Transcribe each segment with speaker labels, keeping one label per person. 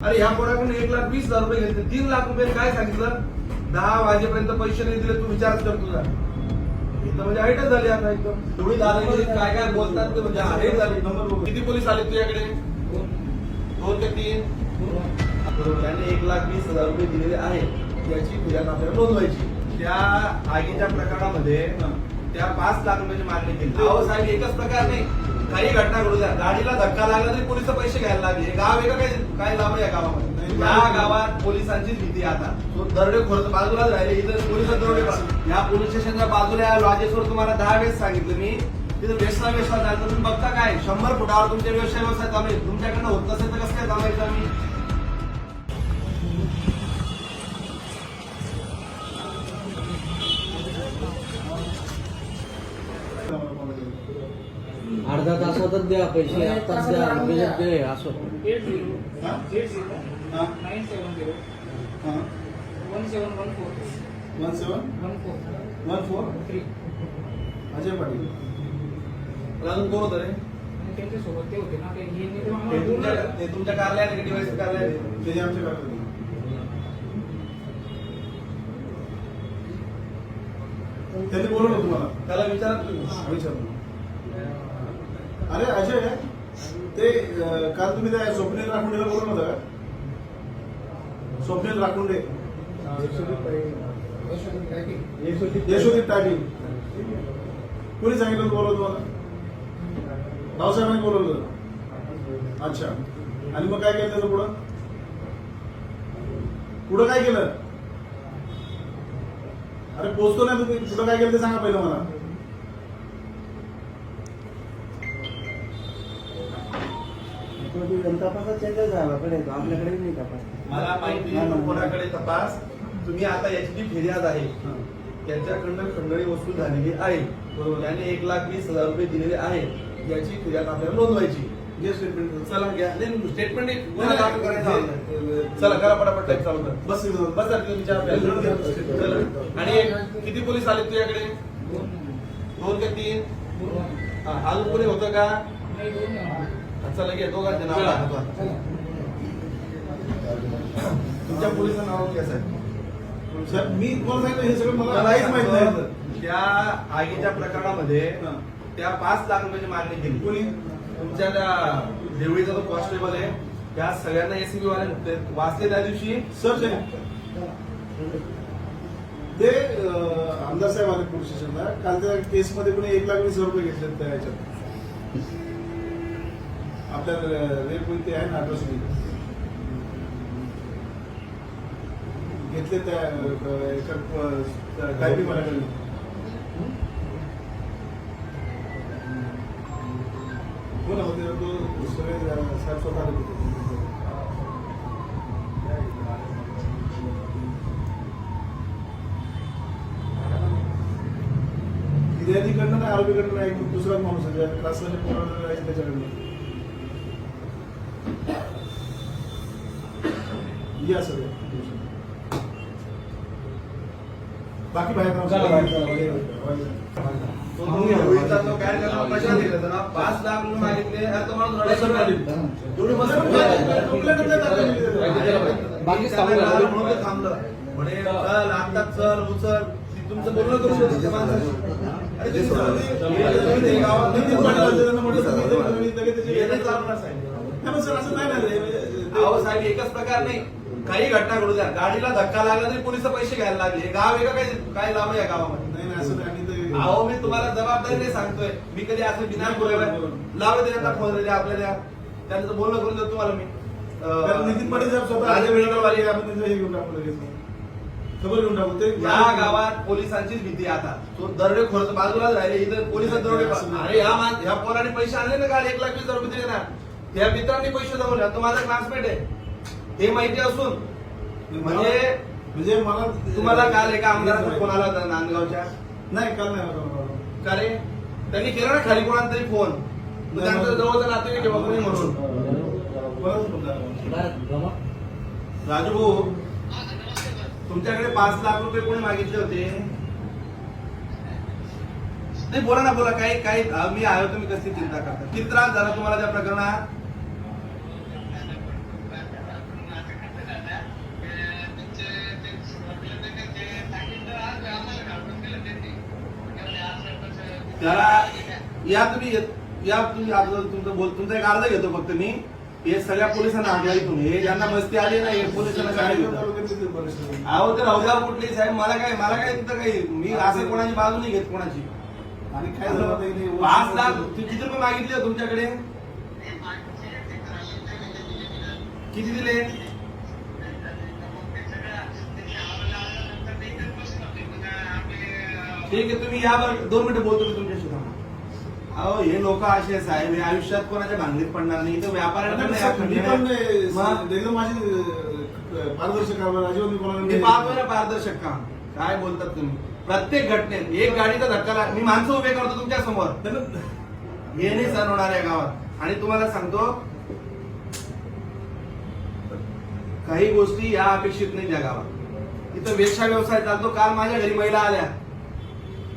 Speaker 1: अरे ह्या पोराकडून एक लाख वीस हजार रुपये घेतले. तीन लाख रुपये काय सांगितलं? दहा वाजेपर्यंत पैसे नाही दिले तू विचारच कर तुझा. इथं म्हणजे हाईटच झाली आता एकदम. दादागिरी काय काय बोलतात ते म्हणजे हाईट झाली. नंबर. किती पोलीस आले तुझ्याकडे? दोन ते तीन? त्याने एक लाख वीस हजार रुपये दिलेले आहेत. याची तुझ्या नोंदवायची. त्या आगीच्या प्रकरणामध्ये त्या पाच लाख रुपयाची मागणी केली. साहेब एकच प्रकार नाही. काही घटना घडू द्या. गाडीला धक्का लागला तरी पोलीस पैसे घ्यायला लागले. हे गाव आहे का काय काय लाभ आहे या गावामध्ये. या गावात पोलिसांचीच भीती आता. तो दरोडे खोर बाजूलाच राहिले. इथं पोलीस दरोडे या पोलीस स्टेशनच्या बाजूला या लॉजेसवर तुम्हाला दहा वेळेस सांगितलं मी. तिथं वेसला वेसला जायचं. तुम्ही बघता काय? शंभर फुटावर तुमचे व्यवसाय व्यवसाय चालू आहे तुमच्याकडनं होत नसेल तर कसं काय थांबायचं आम्ही?
Speaker 2: अर्धा तासातच द्या पैसे आत्ताच द्या लगेच दे असं.
Speaker 3: Eight zero? Eight zero. Nine seven zero
Speaker 4: हा.
Speaker 3: One seven one four
Speaker 4: one seven
Speaker 3: one four
Speaker 4: one four
Speaker 3: three
Speaker 4: Ajay Patil.
Speaker 1: अजून कोण होतं रे?
Speaker 3: आणि त्यांच्यासोबत ते होते ना ते हे
Speaker 1: ते तुमच्या
Speaker 3: बोलणार.
Speaker 1: ते तुमच्या कार्यालयात आहे डिवाइस कार्यालयात आहे?
Speaker 4: ते आमच्या त्यांनी बोलवलं तुम्हाला?
Speaker 1: त्याला विचारा तुम्ही.
Speaker 4: अरे अजय ते काल तुम्ही त्या स्वप्नील राखुंडेला बोलवलं होतं का? स्वप्नील राखुंडे. यशोदीप टाकी कोणी सांगितलं होतं बोलवलं तुम्हाला? भाऊसाहेबांनी बोलवलं होतं. अच्छा. आणि मग काय केलं त्याचं पुढं? पुढं काय केलं? अरे पोचतो नाही तुम्ही पुढं काय केलं ते सांगा पहिलं मला.
Speaker 2: गावाकडे येतो. आपल्याकडे नाही तपास.
Speaker 1: मला माहिती आहे कोणाकडे तपास? तुम्ही आता याची जी फिर्याद आहे. त्यांच्याकडनं खंडणी वसूल झालेली आहे. बरोबर. त्याने एक लाख वीस हजार रुपये दिलेले आहेत. याची फिर्याद आपल्याला नोंदवायची.
Speaker 4: जे स्टेटमेंट
Speaker 1: चला घ्या. नाही स्टेटमेंट गुन्हा दाखल करायचा आहे. चला करा पटापट टाईप चालू कर.
Speaker 4: बस.
Speaker 1: बस. आणि एक- किती पोलीस आले तुझ्याकडे?
Speaker 3: दोन
Speaker 1: ते तीन. हा, अजून कोणी होतं का. चला घे दोघांचे नाव. तुमच्या पोलिसांचं नाव घ्या साहेब
Speaker 4: साहेब, मी तुम्हाला सांगितलं हे सगळं मला काहीच माहीत नाही
Speaker 1: त्या आगीच्या प्रकरणामध्ये. त्या पाच लाख रुपयाची मागणी केली.
Speaker 4: कोणी?
Speaker 1: तुमच्या त्या देवळीचा जो कॉन्स्टेबल आहे त्या सगळ्यांना एसीबी वाले वाचले त्या दिवशी?
Speaker 4: सर ते आमदार साहेब आले पोलीस स्टेशनला. काल त्या केसमध्ये कोणी एक लाख वीस रुपये घेतले त्या ह्याच्यात आपल्या रेप ते आहे ना अट्रॉसिटी घेतले त्या अं, एका टायपिंग वाल्याकडे. होते तो सगळे साहेब स्वतः होते. फिर्यादीकडनं नाही आरोपीकडनं नाही एक दुसराच माणूस आहे ज्या त्रासवाले त्याच्याकडनं या सगळे बाकी बाहेर काम
Speaker 2: चला, बाहेर चला,
Speaker 1: तो दिला पाच लाख मागितले. एवढी मस्त
Speaker 2: बाकी.
Speaker 1: म्हणून थांबलं. म्हणे चल. आता चल उचल. तुमचं बोलणं करू शकतो माणसाशी. गावात चालणार साहेब.
Speaker 4: असं नाही
Speaker 1: अहो एकच प्रकार नाही. काही घटना घडू द्या. गाडीला धक्का लागला तरी पोलीस पैसे घ्यायला लागले. गाव आहे का काय काय लाभ या गावामध्ये
Speaker 4: नाही नाही असं नाही आणि ते-
Speaker 1: अहो मी तुम्हाला जबाबदारीने सांगतोय. मी कधी असं बिना लावा त्यांना फोन दिले आपल्याला. त्यांचं बोलणं करून देतो तुम्हाला मी.
Speaker 4: नितीन पाटील साहेब स्वतः
Speaker 1: राजे वेणूगोपाल
Speaker 4: आपण त्यांचं हे घेऊन टाकू लगेच. खबर घेऊन टाकू. ते
Speaker 1: या गावात पोलिसांचीच भीती आता. तो दरोडे खोर बाजूलाच राहिले. इथं पोलीस दरोडे अरे ह्या मान ह्या पोराने पैसे आणले ना काल एक लाख वीस रुपये दिले ना. त्या मित्रांनी पैसे जमवले. तो माझा क्लासमेट आहे. हे माहिती असून. म्हणजे
Speaker 4: म्हणजे मला
Speaker 1: तुम्हाला काल एका आमदाराचा फोन आला होता नांदगावच्या.
Speaker 4: नाही काल नाही.
Speaker 1: का रे? त्यांनी केला ना खाली कोणाला तरी फोन. मग त्यांचं जवळचा नातेवाईक आहे बाबा म्हणून.
Speaker 4: झाला?
Speaker 1: राजू भाऊ. तुमच्याकडे पाच लाख रुपये कोणी मागितले होते? नाही बोला ना बोला. काही काही मी आहे तुम्ही कसली चिंता करता? किती त्रास झाला तुम्हाला त्या प्रकरणात? त्याला या तुम्ही या तुम्ही तुमचं बोल तुमचा एक अर्ज घेतो फक्त मी. हे सगळ्या पोलिसांना हाकला इथून हे ज्यांना मस्ती आली ना हे पोलिसांना
Speaker 4: परिस्थिती.
Speaker 1: अहो तर अवघा कुठली साहेब? मला काय मला काय तिथं काही मी असं कोणाची बाजू नाही घेत कोणाची.
Speaker 4: आणि काय झालं?
Speaker 1: पाच लाख तू किती रुपये मागितले हो तुमच्याकडे? किती दिले? ठीक आहे तुम्ही या बरं. दोन मिनिटं बोलतो मी थांबा. अहो हे लोक असे साहेब हे आयुष्यात कोणाच्या भांगडीत पडणार नाही. इथं व्यापाऱ्यांना
Speaker 4: पण
Speaker 1: नाही
Speaker 4: साहेब, मी
Speaker 1: अडकणार.
Speaker 4: पण ए,
Speaker 1: मग?
Speaker 4: एकदम माझी अ, पारदर्शक कारभार अजिबात मी कोणाला
Speaker 1: मी
Speaker 4: नाही-
Speaker 1: पाहतोय ना पारदर्शक काम. काय बोलतात तुम्ही? प्रत्येक घटनेत एक गाडीचा धक्का लाग- मी माणसं उभे करतो तुमच्यासमोर. हे नाही सण होणार या गावात. आणि तुम्हाला सांगतो काही गोष्टी या अपेक्षित नाही त्या गावात. इथं वेश्या व्यवसाय चालतो. काल माझ्या घरी महिला आल्या.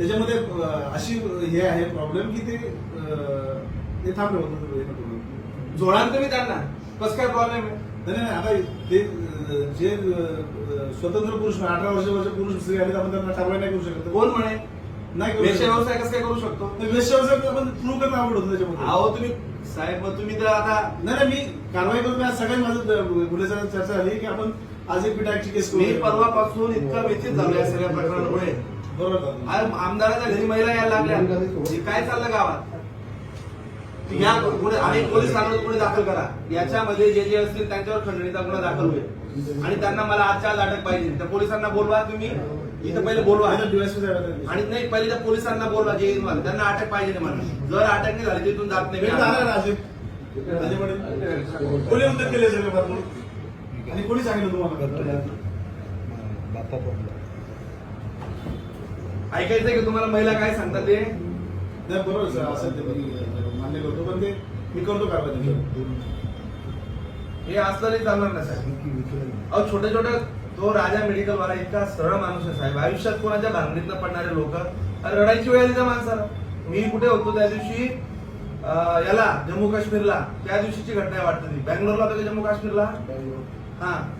Speaker 4: त्याच्यामध्ये अशी हे आहे प्रॉब्लेम की ते ते थांबले होतं.
Speaker 1: जोडाल तुम्ही त्यांना. कसं काय प्रॉब्लेम आहे?
Speaker 4: नाही नाही आता ते जे स्वतंत्र पुरुष अठरा वर्षावरचे पुरुष स्त्री आले आपण त्यांना कारवाई नाही करू शकत.
Speaker 1: कोण म्हणे?
Speaker 4: नाही.
Speaker 1: व्यवसाय कसं काय करू शकतो?
Speaker 4: व्यवसाय आपण प्रूव्ह करणं आवड होतं त्याच्यामध्ये.
Speaker 1: अहो तुम्ही साहेब मग तुम्ही तर आता
Speaker 4: नाही नाही मी कारवाई करून आज सगळ्यांनी माझं गुन्हेगार चर्चा झाली की आपण आज एक पिटाची केस
Speaker 1: मी परवापासून इतका व्यथित झालो या सगळ्या प्रकरणामुळे.
Speaker 4: बरोबर.
Speaker 1: आमदाराच्या घरी महिला यायला लागल्या. हे काय चाललं गावात? या गुन्हे आणि पोलीस ठाण्यात गुन्हे दाखल करा. याच्यामध्ये जे जे असतील त्यांच्यावर खंडणीचा गुन्हा दाखल होईल. आणि त्यांना मला आजच्या आज अटक पाहिजे. त्या पोलिसांना बोलवा तुम्ही. इथं पहिले बोलवा. आणि नाही पहिले त्या पोलिसांना बोलवा जे मला. त्यांना अटक पाहिजे नाही मला. जर अटक नाही झाली तिथून जात नाही.
Speaker 4: कोणी उद्योग केले सगळे बातमी आणि कोणी सांगितलं तुम्हाला?
Speaker 1: ऐकायचंय की तुम्हाला महिला काय सांगतात ते?
Speaker 4: नाही बरोबर सर. असेल ते मी मान्य करतो पण ते मी करतो कारवाई त्याच्यावर.
Speaker 1: हे असलं नाही चालणार ना साहेब? अहो छोटे छोटे तो राजा मेडिकल वाला इतका सरळ माणूस आहे साहेब. आयुष्यात कोणाच्या भांगडीतनं पडणारे लोक? रडायची वेळ आली त्या माणसाला. मी कुठे होतो त्या दिवशी? अं, याला जम्मू काश्मीरला. त्या दिवशीची घटना आहे वाटतं ती. बँगलोरला होतं का जम्मू काश्मीरला? हा.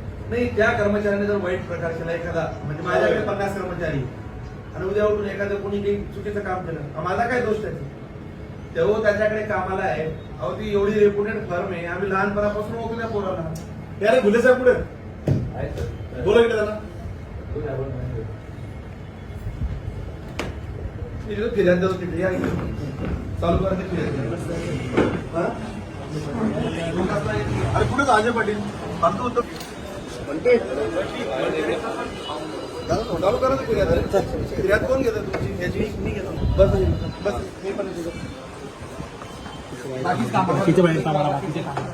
Speaker 4: नाही
Speaker 1: त्या कर्मचाऱ्याने जर वाईट प्रकार केला एखादा म्हणजे माझ्याकडे पन्नास कर्मचारी आणि उद्या उठून एखादं कोणी काही चुकीचं काम केलं माझा काय दोष त्याचा? तेव्हा त्याच्याकडे कामाला आहे. अहो ती एवढी रेप्युटेड फर्म आहे. आम्ही लहानपणापासून ओळखू त्या पोराला.
Speaker 4: हे अरे भुले साहेब पुढे बोला इकडे त्यांना.
Speaker 1: देतो तिथे या. चालू करा ते फिर्याद हा?
Speaker 4: अरे कुठे अजय पाटील?
Speaker 1: बांधतो होतो. चालू करा ते फिर्याद फिर्याद कोण घेतं तुमची? याची मी घेतो. बस बस मी पण
Speaker 3: बाकीचे बाहेर कामाला बाकीचे कामाला.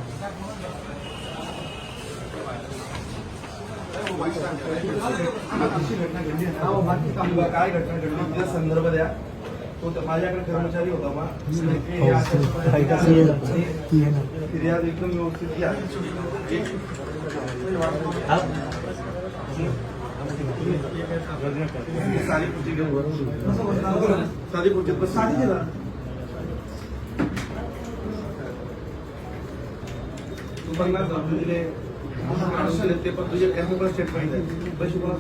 Speaker 1: घटना काय घडली संदर्भ द्या. तो माझ्याकडे कर्मचारी होता बा. फिर्याद एकदम व्यवस्थित घ्या. साधी खुर्ची घेऊन साधी खुर्ची बस साधी घे ना. तू पन्नास हजार रुपये दिले अडीचशे दिले, ते पण तुझे त्यांचे पण स्टेटमेंट आहे पैसे कोणाला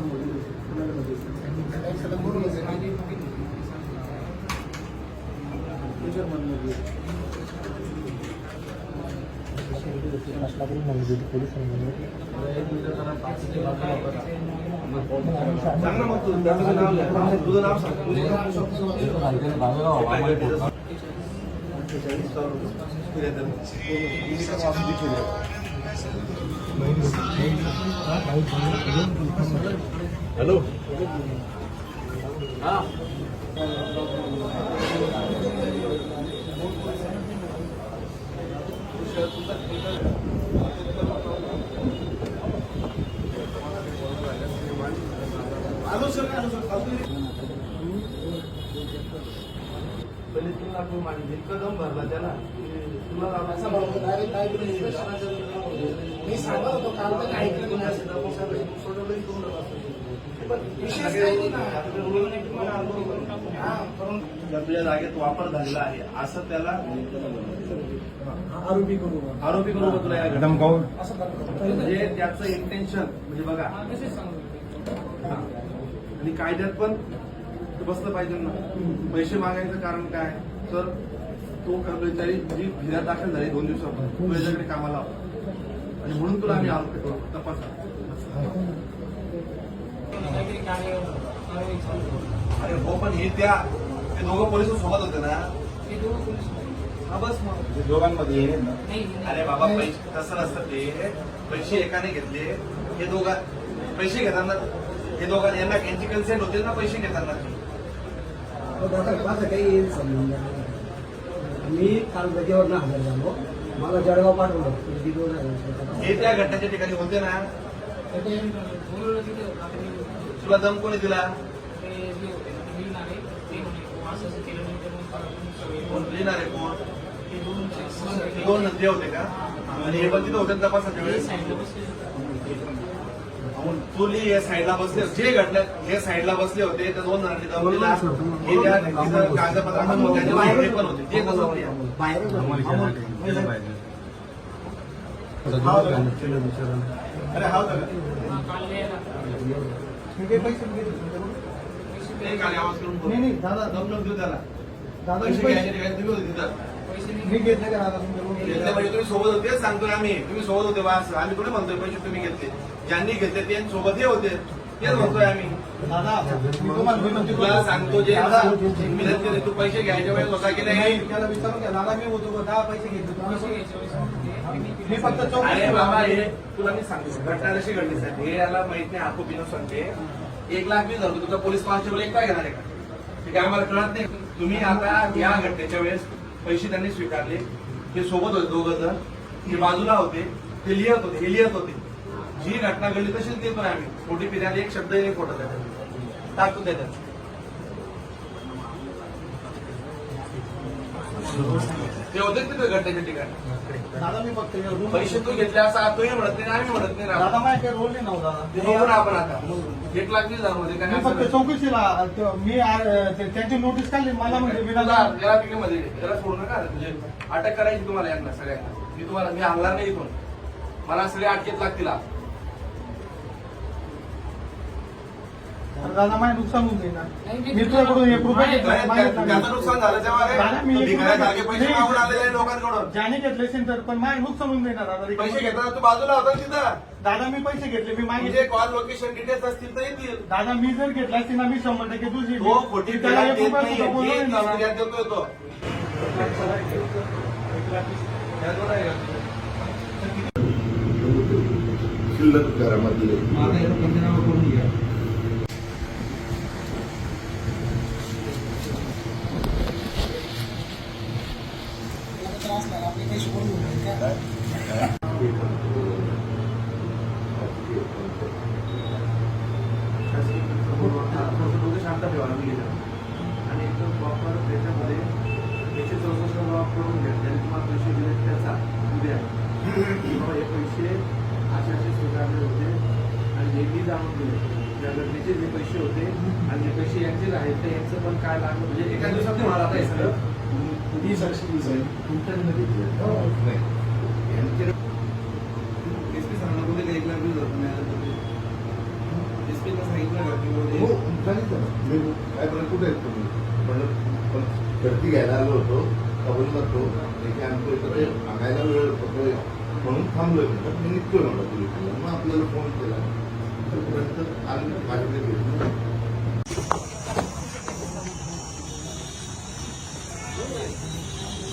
Speaker 1: सांग ना मग तू त्याचं नाव लिहा. तुझं नाव सांग तुझं नाव सांग.
Speaker 3: हॅलो
Speaker 4: आलो सर आलो सर आलो.
Speaker 1: पहिले तीन लाख रुपये मागितले. इतका दम भरला त्याला की तुला लावायचा.
Speaker 5: मी सांगत होतो काल तर काही.
Speaker 1: सोडवलंही करून.
Speaker 5: हा,
Speaker 1: तुझ्या जागेत वापर झालेला आहे असं त्याला
Speaker 5: आरोपी करू
Speaker 1: आरोपी करू तुला
Speaker 5: असं करतो
Speaker 1: म्हणजे त्याचं इंटेन्शन म्हणजे बघा. आणि कायद्यात पण ते बसलं पाहिजे ना. पैसे मागायचं कारण काय? तर तो कर्मचारी जी फिर्याद दाखल झाली दोन दिवसापूर्वी तो याच्याकडे कामाला आणि म्हणून तुला आम्ही आरोपी करू तपास. अरे हो पण हे त्या ते दोघं पोलीस सोबत होते ना? हा बस मग.
Speaker 3: दोघांमध्ये
Speaker 1: अरे बाबा पैसे तसं नसतं ते? पैसे एकाने घेतले. हे दोघा पैसे घेताना हे दोघा यांना यांची कन्सेंट होते ना पैसे घेताना
Speaker 2: माझं काही येईल समजून. मी काल ना हजर झालो मला जळगाव पाठवलं
Speaker 1: हे त्या घटनेच्या ठिकाणी होते ना तुला दम कोणी दिला कोण लिहिणारे कोण हे दोन नंदी होते का आणि हे पण तिथे होते तपासाच्या वेळेस मग तुली या साईडला बसले जे घटनेत हे साईडला बसले होते. त्या दोन जणांनी दम दिला हे त्या तिथं कागदपत्रामध्ये त्याचे बाहेर हे पण होते. ते कसं होते?
Speaker 4: हा होता. का? अरे हा?
Speaker 1: ते
Speaker 5: दादा.
Speaker 1: दम नको देऊ त्याला.
Speaker 5: दादा,
Speaker 1: पैसे घ्यायचे तुम्ही होते तिथं.
Speaker 5: मी घेतले का?
Speaker 1: घेतले म्हणजे तुम्ही सोबत होते सांगतोय आम्ही. तुम्ही सोबत होते बस आम्ही थोडे म्हणतोय पैसे तुम्ही घेतले. ज्यांनी घेतले ते सोबत हे होते. तेच म्हणतोय आम्ही.
Speaker 5: मी
Speaker 1: तुला. सांगतो जे विनंती केली, तू पैसे घ्यायच्या वेळेस होता की नाही?
Speaker 5: त्याला विचारून घ्या. दादा मी होतो? दहा पैसे घेतले. मी फक्त
Speaker 1: अरे बाबा हे तुला मी सांगतो. घटना कशी घडली साहेब? हे याला माहीत नाही आखो सांगते एक लाख वीस हजार रुपये तुमचा पोलीस कॉन्स्टेबल एक काय घेणार आहे का? ते काय आम्हाला कळत नाही. तुम्ही आता या घटनेच्या वेळेस पैसे त्यांनी स्वीकारले. हे सोबत होते दोघं जण. हे बाजूला होते. ते लिहित होते. हे लिहित होते. जी घटना घडली तशीच देतो आम्ही खोटी फिर्याद एक शब्द एक खोटा त्याच्यात टाकतो त्याच्यात ते होते तिथे घटनेच्या ठिकाणी.
Speaker 5: दादा मी फक्त room-
Speaker 1: पैसे तू घेतले असं तुम्ही म्हणत नाही आम्ही म्हणत नाही
Speaker 5: दादा काही रोल नाही नव्हता.
Speaker 1: ते ना आपण आता. एक लाख वीस हजारमध्ये काय
Speaker 5: मी फक्त
Speaker 1: असं
Speaker 5: चौकशीला ते- मी आ- ते- त्यांची नोटीस काढली मला म्हणजे
Speaker 1: तुला
Speaker 5: विनाकारण.
Speaker 1: या पिकेमध्ये त्याला सोडू नका. म्हणजे अटक करायची तुम्हाला यांना सगळ्यांना. मी तुम्हाला मी हलणार नाही इथून. मला सगळे अटकेत लागतील आज.
Speaker 5: तर दादा माझे नुकसान होऊन जाईल ना. मी तुझ्याकडून एक रुपया घेतला
Speaker 1: नाही,
Speaker 5: मागितला
Speaker 1: त्या-
Speaker 5: नाही.
Speaker 1: त्याचं नुकसान झालं तेव्हा रे.
Speaker 5: दादा, मी
Speaker 1: तो
Speaker 5: एक
Speaker 1: भिकाऱ्या
Speaker 5: रुपया-
Speaker 1: जागे पैसे
Speaker 5: नाही.
Speaker 1: मागून आलेले आहे लोकांकडून
Speaker 5: ज्याने घेतले असेल तर पण माझे नुकसान होऊन जाईल ना दादा
Speaker 1: पैसे घेताना तू बाजूला होता ना तिथं
Speaker 5: दादा मी पैसे घेतले मी मागितले
Speaker 1: कॉल लोकेशन डिटेल्स असतील तर येतील
Speaker 5: दादा मी जर घेतला असतील ना मी शंभर टक्के तुझी
Speaker 1: तो खोटी
Speaker 5: त्याला
Speaker 1: फिर्याद
Speaker 5: एक
Speaker 1: देत
Speaker 5: रुपया
Speaker 1: नाही
Speaker 5: सुद्धा बोललो नाही दादा.
Speaker 1: फिर्याद देतोय तो त्याच्यावर आहे का?
Speaker 6: शिल्लक घरामध्ये
Speaker 1: डोकं शांत ठेवा मी आणि एकदम प्रॉपर त्याच्यामध्ये एकशे चौसष्ट लॉक करून घ्या त्यांनी तुम्हाला पैसे दिले त्याचा उद्या किंवा हे पैसे असे असे स्वीकारले होते आणि हे मी जाणून दिले त्या घटनेचे जे पैसे होते आणि जे पैसे यांचेच आहेत ते यांचं पण काय लागलं म्हणजे एका दिवसात इंटरमध्ये हो. एस पी सांगण्यामध्ये
Speaker 4: एक लाख दिवस एस
Speaker 1: पीला सांगितलं
Speaker 6: हो सांगितलं मी म्हणजे काय तुम्ही पण गर्दी घ्यायला आलो होतो. कबूल करतो की आमच्या इकडे सांगायला वेळ होतो. म्हणून थांबलोय म्हणतात मी निघतोय म्हणलं तुम्ही. मग आपल्याला फोन केला. तोपर्यंत आम्ही माझ्याकडे